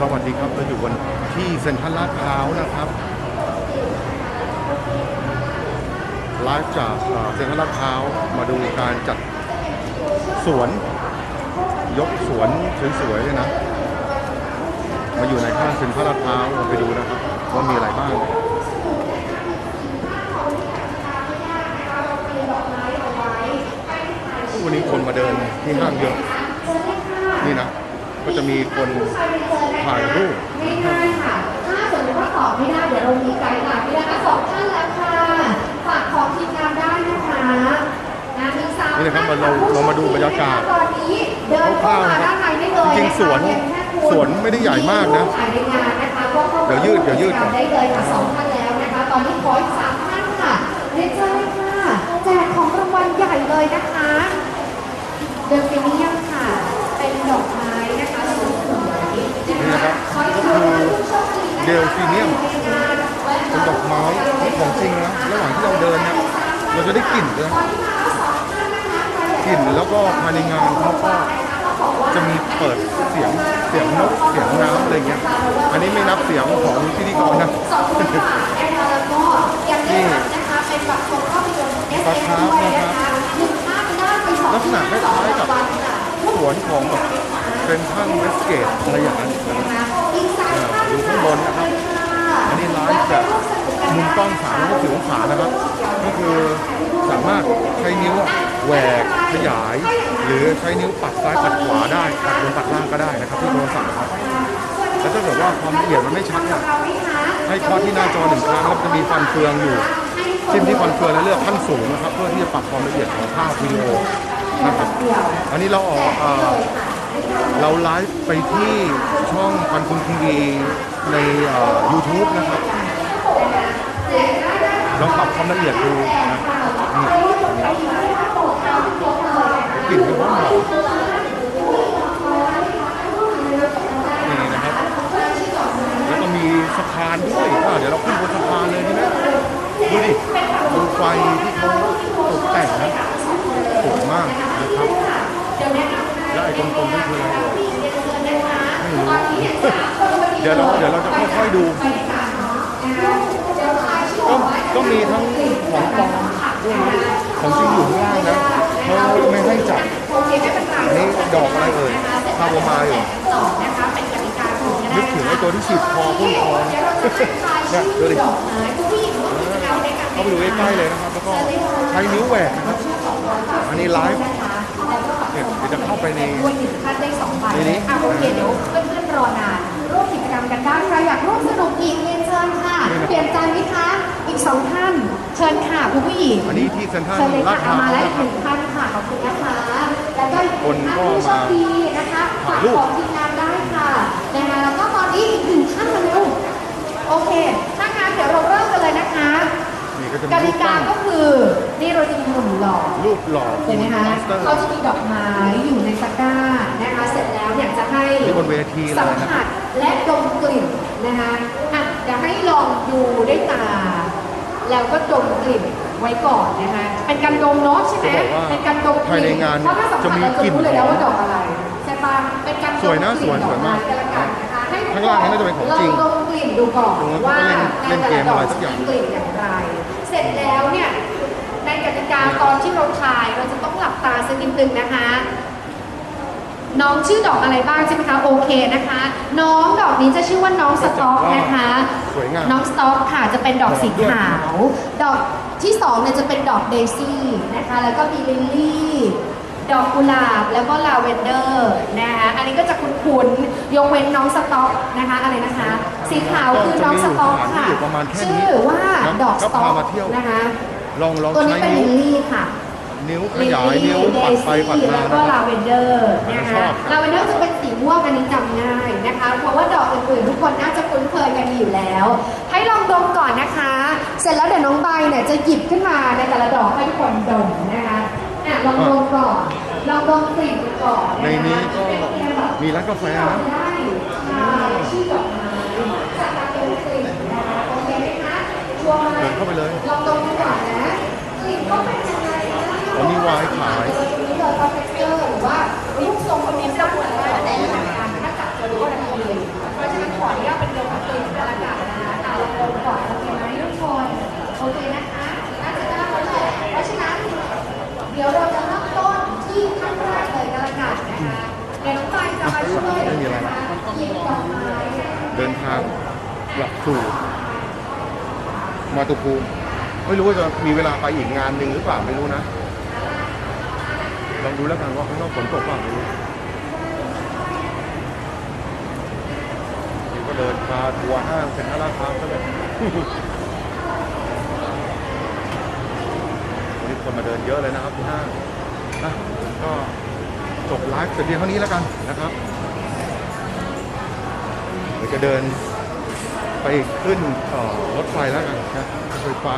สวัสดีครับเราอยู่กันที่เซ็นทรัลลาดพร้าวนะครับไลฟ์จากเอ่อเซ็นทรัลลาดพร้าวมาดูการจัดสวน ยกสวนสวยๆเลยนะ มาอยู่ในห้างเซ็นทรัลลาดพร้าวเราไปดูนะครับว่ามีอะไรบ้างวันนี้คนมาเดินที่ห้างเยอะ นี่นะ ก็จะมีคนถ่ายรูปง่ายๆค่ะ ถ้าสมมติว่าตอบไม่ได้เดี๋ยวเรามีไกด์ไลน์ให้นะคะสองท่านแล้วค่ะ ฝากของทีมงานได้นะคะนะมีสามนี่นะครับเราเรามาดูบรรยากาศตอนนี้เดินเข้ามาด้านในได้เลยจริงๆสวนนะคะเพียงแค่คุณสวนไม่ได้ใหญ่มากนะถ่ายในงานนะคะก็เข้ามาเดี๋ยวยืดเดี๋ยวยืดก่อนได้เลยค่ะสองท่านแล้วนะคะ ตอนนี้ขออีกสามท่านค่ะเรียนเชิญเลยค่ะแจกของรางวัลใหญ่เลยนะคะ เดลฟิเนียมค่ะ เป็นดอกไม้นะคะสวยๆ นี่นะครับก็คือ เดลฟิเนียมเป็นดอกไม้ของจริงนะระหว่างที่เราเดินเนี่ยเราจะได้กลิ่นเลยกลิ่นแล้วก็ภายในงานเขาก็จะมีเปิดเสียงเสียงนกเสียงน้ำอะไรเงี้ย อันนี้ไม่นับเสียงของพิธีกรนะสองคนค่ะทับนะคะเป็นบัตรชมภาพยนตร์ปลา SF คาร์ฟด้วยนะนะครัคะบหนึ่งท่านได้ไปสองลักษณะคล้ายๆกับวันค่ะสวนของแบบเป็นท่านเวสเกตอะไรอย่างนั้นนะครับ นะคะอีกสามท่าน ดูข้างบนนะครับ อันนี้ไลฟ์จาก กล้องสามร้อยหกสิบองศานะครับก็คือสามารถใช้นิ้วแหวกขยาย หรือใช้นิ้วปัดซ้ายปัดขวาได้ปัดบนปัดล่างก็ได้นะครับที่โทรศัพท์ครับแล้วถ้าเกิดว่าความละเอียดมันไม่ชัดเนี่ยเราไหมคะให้เคาะที่หน้าจอหนึ่งครั้งแล้วจะมีฟันเฟืองอยู่จิ้มที่ฟันเฟืองแล้วเลือกขั้นสูงนะครับ เพื่อที่จะปรับความละเอียดของภาพวิดีโอนะครับอันนี้เราออกเอ่อเราไลฟ์ไปที่ช่องพันคุณคุงดีในเอ่อ YouTube นะครับ ลองปรับความละเอียดดูนะนี่กลิ่นก็หอมนี่นะครับ แล้วก็มีสะพานด้วยอะเดี๋ยวเราขึ้นบนสะพานเลยดีไหมดูดิดูไฟที่เขาตกแต่งนะสวยมากนะครับแล้วไอ้กลมๆนั่นคืออะไรไม่รู้เดี๋ยวเราเดี๋ยวเราจะค่อยๆดู ก็มีทั้งของปลอมด้วยของจริงอยู่ข้างล่างนะเขาไม่ให้จับอันนี้ดอกอะไรเอ่ยคาโบมล์เหรอต่นึกถึงไอ้ตัวที่ฉีดคอพ่นคอเนี่ยดูดิเข้าไปดูใกล้ๆเลยนะครับ แล้วก็ใช้นิ้วแหวกนะครับ อันนี้ไลฟ์เนี่ยเดี๋ยวจะเข้าไปในได้สองใบในนี้อะโอเคเดี๋ยวเพื่อนๆรอนานร่วมกิจกรรมกันได้ใครอยากร่วมสนุกอีกเรียน ไหมคะ อีกสองท่าน เชิญค่ะคุณผู้หญิงอันนี้ที่เซ็นทรัลเชิญเลยลาค่ะดพร้าวเอามาแล้วนะอีกคหรับ นึ่งท่านค่ะขอบคุณนะคะ แล้วก็อีกหคนนึ่งก็ท่านผู้โชมาคดีนะคะถ่าฝายกรูป ของทีมงานได้ค่ะนะคะแล้วก็ตอนนี้อีกหนึ่งท่านมาเร็วโอเคถ้างั้นเดี๋ยวเราเริ่มกันเลยนะคะนี่ก็จะกมีรูติปกาตั้งก็คือนี่เราจะมีหนุ่มหล่อ รูปหล่อเห็นไหมคะมาสเตอร์ เขาจะมีดอกไม้อยู่ในตะกร้านะคะ เสร็จแล้วเนี่ยจะให้นี่บนเวทีเลยสัมนะผัสและดมกลิ่นนะคะ อะเดี๋ยวให้ลองดูด้วยตา แล้วก็ดมกลิ่นไว้ก่อนนะคะเป็นการดมเนาะใช่ไหมจะบอกว่าเป็นการดมกภายลิ่ในงานเพราะถ้าสัมผัสจะมีเราจะกลิ่นรู้เลยแล้วว่าดอกอะไรใช่ปะเป็นการดมสวยนะกลิ่สวยดอกสวยมากไกันละกันนะคะให้ทุกข้างล่างนี่น่าจะเป็นของจริงลองดมกลิ่นดูก่อนตรงนั้นว่าก็เล่นเล่นเกมอะไรสักอย่างกลิ่นอย่างไร เสร็จแล้วเนี่ยในกติกาตอนที่เราถ่ายเราจะต้องหลับตาสักนิดนึงนะคะ น้องชื่อดอกอะไรบ้างใช่ไหมคะโอเคนะคะ น้องดอกนี้จะชื่อว่าน้องสต็อกนะคะสวยงามน้องสต็อกค่ะจะเป็นดอกสีขาว ดอกที่สองเนี่ยจะเป็นดอกเดซี่นะคะแล้วก็มีลิลลี่ดอกกุหลาบแล้วก็ลาเวนเดอร์นะคะอันนี้ก็จะคุ้นๆยกเว้นน้องสต็อกนะคะอะไรนะคะ สีขาวคือน้องสต็อกค่ะจะมีอยู่ประมาณแค่นี้ชื่อว่าดอกสต็อก็กพามาเที่ยวนะคะลองลองตัวนี้ใช้เป็นนิ้วลิลลี่ค่ะ นิ้วขยายนิ้วปัดไปปัดมาแล้วก็นะคลารับเวนเดอร์นะชคะอบครับลาเวนเดอร์จะเป็นสีม่วงอันนี้จำง่ายนะคะ เพราะว่าดอกอื่นๆทุกคนน่าจะคุ้นเคยกันอยู่แล้ว ให้ลองดมก่อนนะคะ เสร็จแล้วเดี๋ยวน้องใบเนี่ยจะหยิบขึ้นมาในแต่ละดอกให้ทุกคนดมนะคะอะลองดมก่อนลองดมกลิ่นดูก่อนในนะคะนี้ก็มีร้านกาแฟนะได้ค่ะชื่อดอกไม้จาก น้องปายจะมาช่วยไม่มีอะไรนะกินดอกไม้เดินทางกลับสู่มาตุภูมิไม่รู้ว่าจะมีเวลาไปอีกงานหนึ่งหรือเปล่าไม่รู้นะลองดูแล้วกันว่าข้างนอกฝนตกบ้างาไม่รู้เดินพาทัวร์ห้างเซ็นทรัลลาดพร้าวก็เลยวันนี้คนมาเดินเยอะเลยนะครับที่ห้างนะก็ จบไลฟ์แต่เพียงเท่านี้แล้วกันนะครับเดี๋ยวจะเดินไปขึ้นรถไฟแล้วกันนะไฟฟ้า